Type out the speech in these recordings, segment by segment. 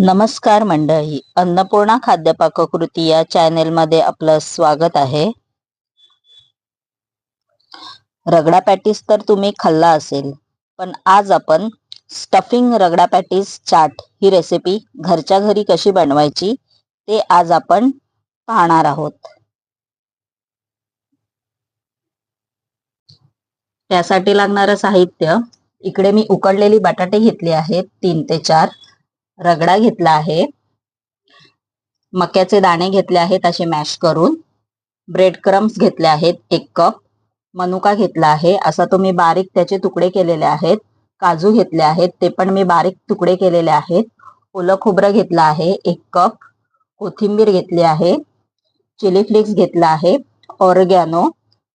नमस्कार मंडळी अन्नपूर्णा खाद्यपाककृती या चॅनेलमध्ये आपलं स्वागत आहे. रगडा पॅटीस तर तुम्ही खाल्ला असेल पण आज आपण स्टफिंग रगडा पॅटीस चाट ही रेसिपी घरच्या घरी कशी बनवायची ते आज आपण पाहणार आहोत. त्यासाठी लागणारं साहित्य इकडे मी उकडलेली बटाटे घेतले आहेत तीन ते चार. रगडा घेतला आहे. मक्याचे दाणे घेतले आहेत असे मॅश करून. ब्रेड क्रम्स घेतले आहेत एक कप मनुका घेतला आहे. असा तुम्ही बारीक त्याचे तुकडे केलेले आहेत. काजू घेतले आहेत. ते पण मी बारीक तुकडे केलेले आहेत. ओलं खोबरं घेतलं आहे. एक कप कोथिंबीर घेतली आहे. चिली फ्लेक्स घेतला आहे. ऑरगॅनो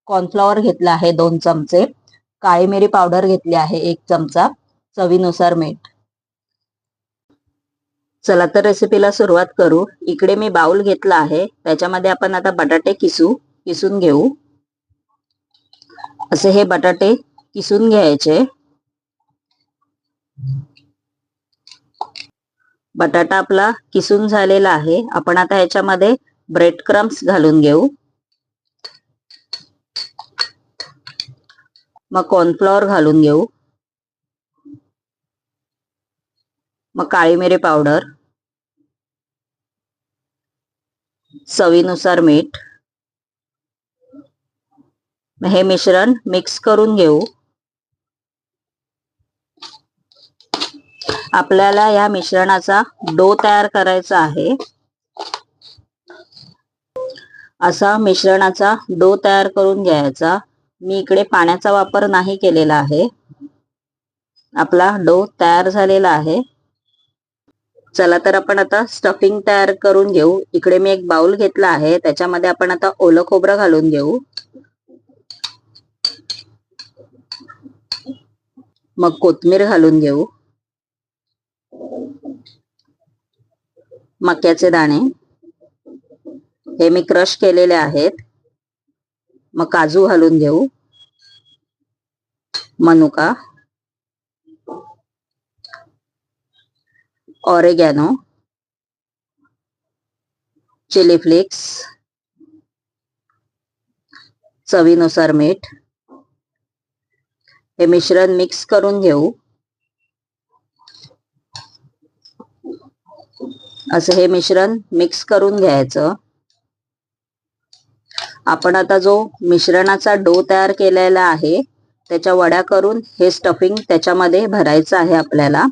कॉर्नफ्लॉवर घेतला आहे दोन चमचे. काळी मिरी पावडर घेतली आहे एक चमचा. चवीनुसार मीठ. चला तर रेसिपीला सुरुवात करू. इकडे मी बाउल घेतला आहे. त्याच्यामध्ये आपण आता बटाटे किसू किसून घेऊ. असे हे बटाटे किसून घ्यायचे. बटाटा आपला किसून झालेला आहे. आपण आता ह्याच्यामध्ये ब्रेड क्रम्स घालून घेऊ. मग कॉर्नफ्लॉवर घालून घेऊ. मग काळी मिरी पावडर चवीनुसार मीठ. हे मिश्रण मिक्स करून घेऊ. आपल्याला या मिश्रणाचा डो तयार करायचा आहे. असा मिश्रणाचा डो तयार करून घ्यायचा. मी इकडे पाण्याचा वापर नाही केलेला आहे. आपला डो तयार झालेला आहे. चला तर आपण आता स्टफिंग तयार करून घेऊ. इकडे मी एक बाउल घेतला आहे. त्याच्यामध्ये आपण आता ओलं खोबरं घालून घेऊ. मग कोथमीर घालून घेऊ. मक्याचे दाणे. हे मी क्रश केलेले आहेत. मग काजू घालून घेऊ. मनुका. ऑरेगॅनो चिली फ्लेक्स चवीनुसार मीठ. हे मिश्रण मिक्स करून घेऊ. असं हे मिश्रण मिक्स करून घ्यायचं. आपण आता जो मिश्रणाचा डो तयार केलेला आहे त्याच्या वड्या करून हे स्टफिंग त्याच्यामध्ये भरायचं आहे आपल्याला.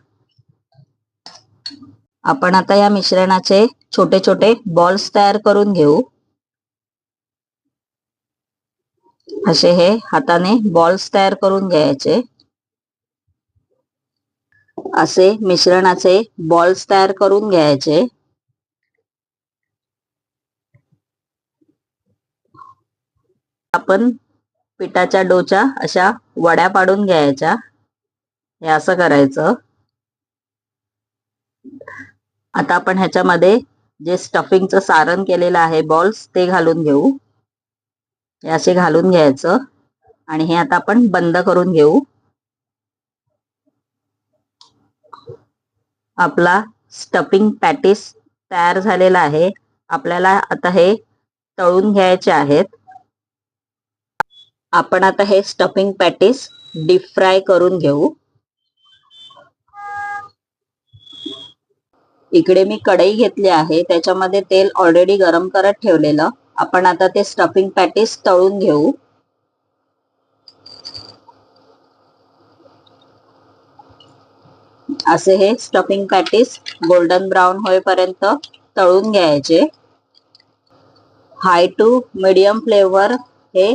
आपण आता या मिश्रणाचे छोटे छोटे बॉल्स तयार करून घेऊ. असे हे हाताने बॉल्स तयार करून घ्यायचे. असे मिश्रणाचे बॉल्स तयार करून घ्यायचे. आपण पिठाच्या डोच्या अशा वड्या पाडून घ्यायच्या. हे असं करायचं. आता आपण ह्याच्यामध्ये जे स्टफिंगचं सारण केलेलं आहे बॉल्स ते घालून घेऊ. हे असे घालून घ्यायचं. आणि हे आता आपण बंद करून घेऊ. आपला स्टफिंग पॅटीस तयार झालेला आहे. आपल्याला आता हे तळून घ्यायचे आहेत. आपण आता हे स्टफिंग पॅटीस डीप फ्राय करून घेऊ. इकडे मी कढई घेतली आहे त्याच्यामध्ये तेल ऑलरेडी गरम करत ठेवलेलं. आपण आता ते स्टफिंग पॅटीस तळून घेऊ. असे हे स्टफिंग पॅटीस गोल्डन ब्राऊन होईपर्यंत तळून घ्यायचे. हाय टू मिडियम फ्लेवर हे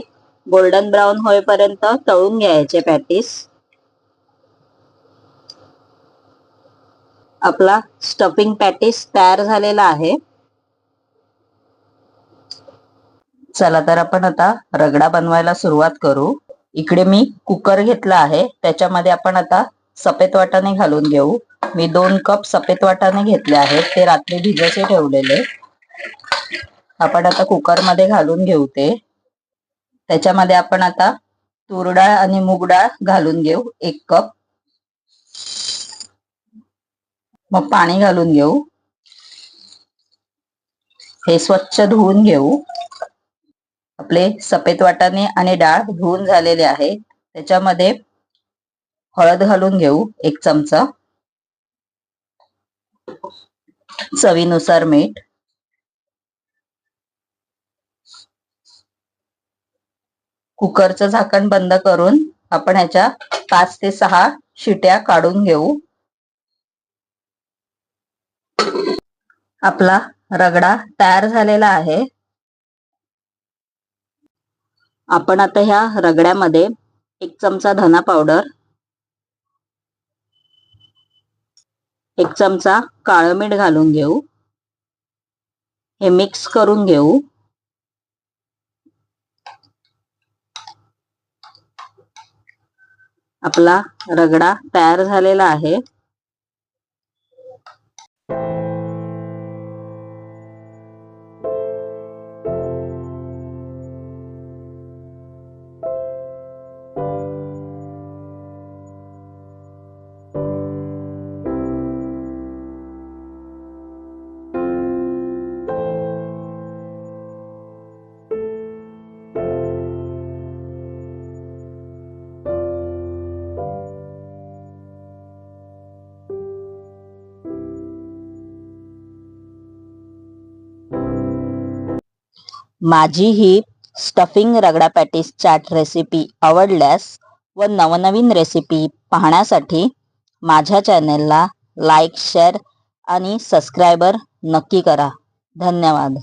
गोल्डन ब्राऊन होईपर्यंत तळून घ्यायचे पॅटीस आपला स्टफिंग पॅटीस तयार झालेला आहे. चला तर आपण आता रगडा बनवायला सुरुवात करू. इकडे मी कुकर घेतला आहे. त्याच्यामध्ये आपण आता सफेद वाटाणे घालून घेऊ. मी दोन कप सफेद वाटाणे घेतले आहेत. ते रात्री भिजसे ठेवलेले. आपण आता कुकरमध्ये घालून घेऊ ते. त्याच्यामध्ये आपण आता तूर डाळ आणि मूग डाळ घालून घेऊ. एक कप मग पाणी घालून घेऊ. हे स्वच्छ धुवून घेऊ. आपले सफेद वाटाणे आणि डाळ धुवून झालेले आहे त्याच्यामध्ये हळद घालून घेऊ एक चमचा. चवीनुसार मीठ. कुकरचं झाकण बंद करून आपण ह्याच्या पाच ते सहा शिट्या काढून घेऊ. आपला रगडा तयार झालेला आहे. आपण आता ह्या रगड्यामध्ये एक चमचा धना पावडर एक चमचा काळं मीठ घालून घेऊ हे मिक्स करून घेऊ. आपला रगडा तयार झालेला आहे. माझी ही stuffing ragda patties chaat recipe आवडल्यास व नवनवीन रेसिपी पाहण्यासाठी माझ्या चॅनेलला लाईक शेअर आणि सबस्क्रायबर नक्की करा. धन्यवाद.